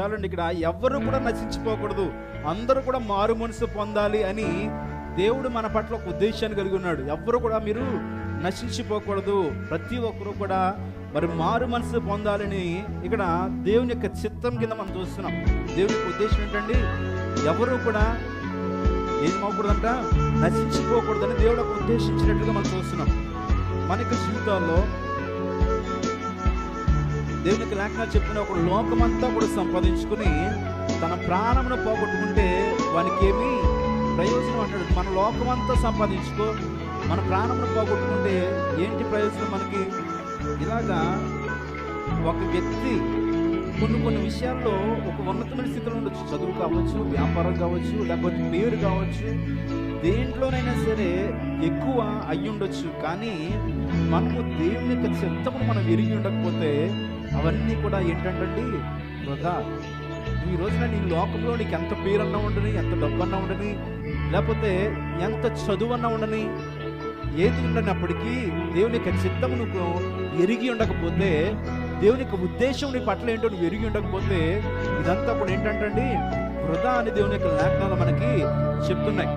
చాలండి ఇక్కడ ఎవరు కూడా నశించిపోకూడదు. అందరూ కూడా మారు మనసు పొందాలి అని దేవుడు మన పట్ల ఒక ఉద్దేశాన్ని కలిగి ఉన్నాడు. ఎవ్వరు కూడా మీరు నశించిపోకూడదు. ప్రతి ఒక్కరు కూడా మరి మారు మనసు పొందాలని ఇక్కడ దేవుని యొక్క చిత్తం కింద మనం చూస్తున్నాం. దేవుని యొక్క ఉద్దేశం ఏంటండి? ఎవరు కూడా ఏం అవ్వకూడదంట నశించిపోకూడదని దేవుడు ఒక ఉద్దేశించినట్లుగా మనం చూస్తున్నాం. మన యొక్క జీవితాల్లో దేవునికి లేఖనాలు చెప్పిన ఒక లోకమంతా కూడా సంపాదించుకుని తన ప్రాణమును పోగొట్టుకుంటే వానికి ఏమీ ప్రయోజనం అంటాడు. మన లోకమంతా సంపాదించుకో మన ప్రాణమును పోగొట్టుకుంటే ఏంటి ప్రయోజనం మనకి? ఇలాగా ఒక వ్యక్తి కొన్ని కొన్ని విషయాల్లో ఒక ఉన్నతమైన స్థితిలో ఉండొచ్చు. చదువు కావచ్చు వ్యాపారం కావచ్చు లేకపోతే పేరు కావచ్చు దేంట్లోనైనా సరే ఎక్కువ అయ్యి ఉండొచ్చు కానీ మనము దేవుని యొక్క చిత్తమును మనం ఎరిగి ఉండకపోతే అవన్నీ కూడా ఏంటంటే వృధా. ఈ రోజున నీ లోకంలో నీకు ఎంత పేరన్నా ఉండని ఎంత డబ్బు అన్నా ఉండని లేకపోతే ఎంత చదువు అన్నా ఉండని ఏది ఉండనప్పటికీ దేవుని యొక్క చిత్తం నువ్వు ఎరిగి ఉండకపోతే దేవుని యొక్క ఉద్దేశం నీ పట్ల ఏంటో నువ్వు ఎరిగి ఉండకపోతే ఇదంతా కూడా ఏంటంటే వృధా అని దేవుని యొక్క లేఖనాలు మనకి చెప్తున్నాయి.